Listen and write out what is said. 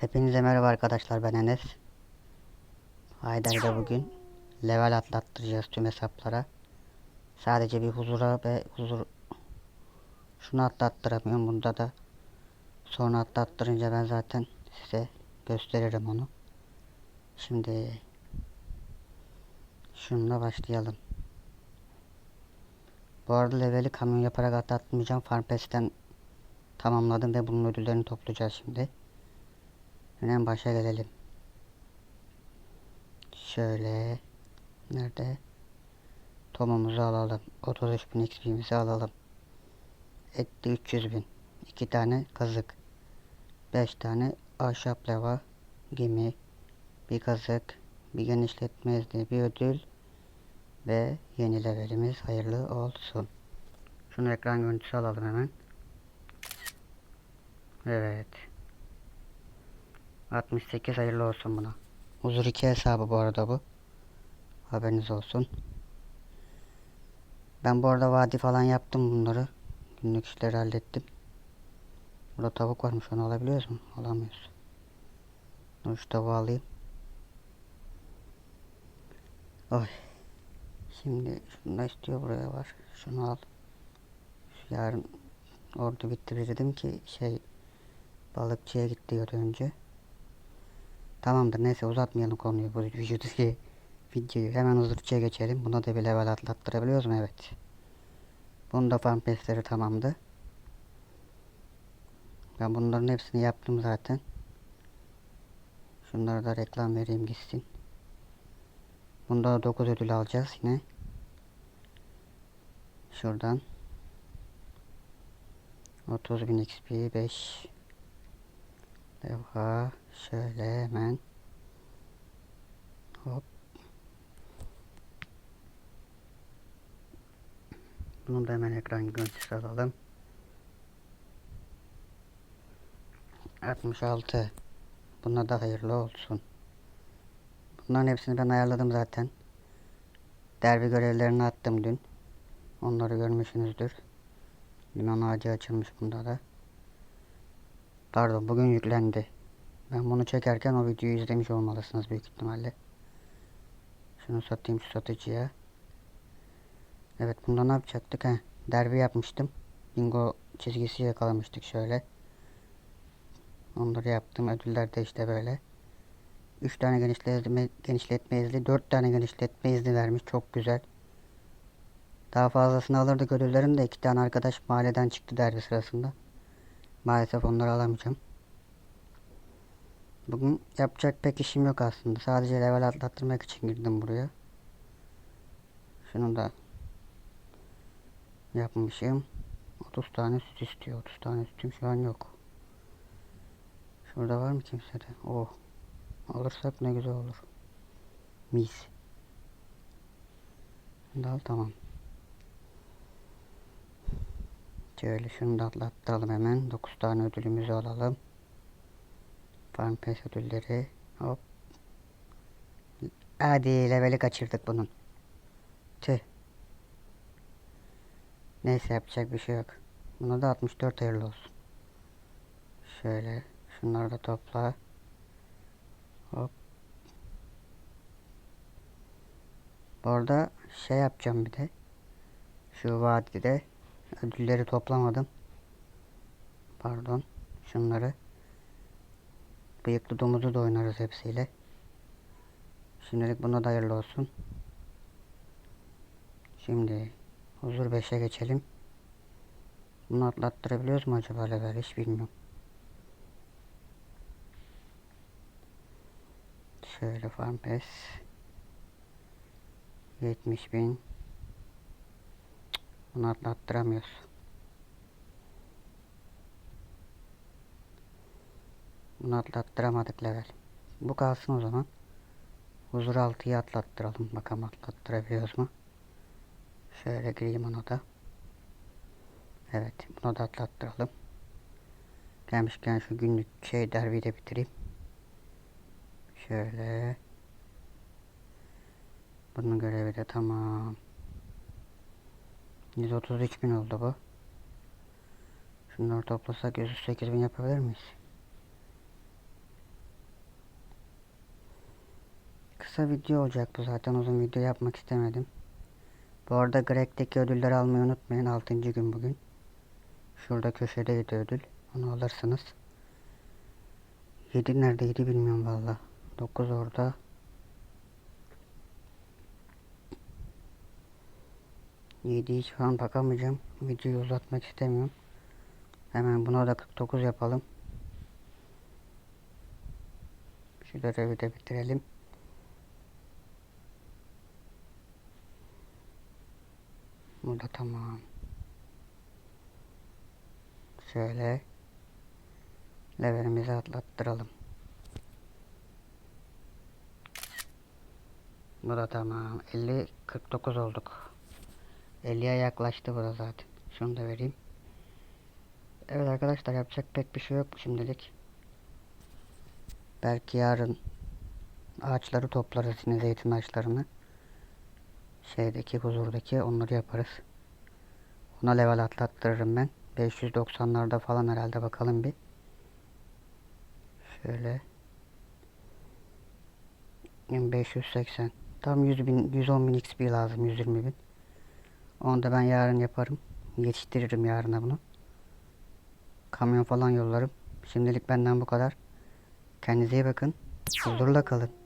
Hepinize merhaba arkadaşlar ben Enes. Haydar'da bugün level atlattıracağız tüm hesaplara. Sadece bir huzura ve huzur şunu atlattıramıyorum bunda da sonra atlattırınca ben zaten size gösteririm onu. Şimdi şununla başlayalım. Bu arada leveli kamyon yaparak atlatmayacağım. Farmpest'ten tamamladım ve bunun ödüllerini toplayacağız şimdi. Hemen başa gelelim. Şöyle. Nerede? Tomumuzu alalım. 33 bin XP'mizi alalım. Etti 300 bin. 2 tane kazık. 5 tane ahşap leva. Gemi. Bir kazık. Bir genişletme izni. Bir ödül. Ve yeni levelimiz hayırlı olsun. Şunu ekran görüntüsü alalım hemen. Evet. 68 hayırlı olsun buna. Huzur 2 hesabı bu arada bu. Haberiniz olsun. Ben bu arada vadi falan yaptım bunları. Günlük işleri hallettim. Burada tavuk varmış onu alabiliyoruz mu? Alamıyoruz. Dur şu tavuğu alayım. Oy. Şimdi şunu da istiyor buraya var. Şunu al. Şu yarın orada bitirirdim ki şey balıkçıya diyordu önce. Tamamdır neyse uzatmayalım konuyu bu vücudu videoyu hemen hızlıca geçelim. Buna da bir level atlattırabiliyoruz mu? Evet. Bunun da farm pestleri tamamdı. Ben bunların hepsini yaptım zaten. Şunlara da reklam vereyim gitsin. Bunda da 9 ödül alacağız yine. Şuradan. 30.000 XP 5 Levha şöyle hemen. Hop. Bunu da hemen ekran görüntüsü alalım. 66 buna da hayırlı olsun. Bunların hepsini ben ayarladım zaten. Derbi görevlerini attım dün. Onları görmüşsünüzdür. Limon ağacı açılmış bunda da. Pardon bugün yüklendi. Ben bunu çekerken o videoyu izlemiş olmalısınız büyük ihtimalle. Şunu satayım şu satıcıya. Evet bunda ne yapacaktık he? Derbi yapmıştım. Bingo çizgisi yakalamıştık şöyle. Onları yaptım. Ödüller de işte böyle. 3 tane genişletme, genişletme izni, 4 tane genişletme izni vermiş. Çok güzel. Daha fazlasını alırdık ödüllerin de 2 tane arkadaş mahalleden çıktı derbi sırasında. Maalesef onları alamayacağım. Bugün yapacak pek işim yok aslında. Sadece level atlattırmak için girdim buraya. Şunu da yapmışım. 30 tane süt istiyor. 30 tane sütüm şu an yok. Şurada var mı kimsede? Oh. Alırsak ne güzel olur. Mis. Dal tamam. Şöyle şunu da atlatalım hemen. 9 tane ödülümüzü alalım. Farm Pass ödülleri. Hop. Hadi leveli kaçırdık bunun. Tüh. Neyse yapacak bir şey yok. Buna da 64 hayırlı olsun. Şöyle. Şunları da topla. Hop. Bu arada şey yapacağım bir de. Şu vadide ödülleri toplamadım. Pardon. Şunları. Bıyıklı domuzu da oynarız hepsiyle. Şimdilik buna da hayırlı olsun. Şimdi huzur 5'e geçelim. Bunu atlattırabiliyoruz mu acaba level hiç bilmiyorum. Şöyle farm pass. 70 bin. Bunu atlattıramıyoruz. Bunu atlattıramadık level. Bu kalsın o zaman. Huzur 6'yı atlattıralım. Bakalım atlattırabiliyoruz mu? Şöyle gireyim ona da. Evet. Bunu da atlattıralım. Gelmişken şu günlük şey derbiyi de bitireyim. Şöyle. Bunun görevi de tamam. 133 bin oldu bu. Şunları toplasak 108 bin yapabilir miyiz? Kısa video olacak bu zaten uzun video yapmak istemedim. Bu arada Greg'deki ödülleri almayı unutmayın 6. gün bugün. Şurada köşedeydi ödül. Onu alırsınız. 7 neredeydi bilmiyorum valla. 9 orada. Yediği şu an bakamayacağım. Videoyu uzatmak istemiyorum. Hemen buna da 49 yapalım. Şu görevi de bitirelim. Bu da tamam. Şöyle levelimizi atlattıralım. Bu da tamam. 50 49 olduk. 50'ye yaklaştı bu da zaten. Şunu da vereyim. Evet arkadaşlar yapacak pek bir şey yok şimdilik. Belki yarın ağaçları toplarız yine zeytin ağaçlarını. Şeydeki huzurdaki onları yaparız. Ona level atlattırırım ben. 590'larda falan herhalde bakalım bir. Şöyle. 580. Tam 100 bin, 110 bin XP lazım 120 bin. Onu da ben yarın yaparım. Yetiştiririm yarına bunu. Kamyon falan yollarım. Şimdilik benden bu kadar. Kendinize iyi bakın. Huzurla kalın.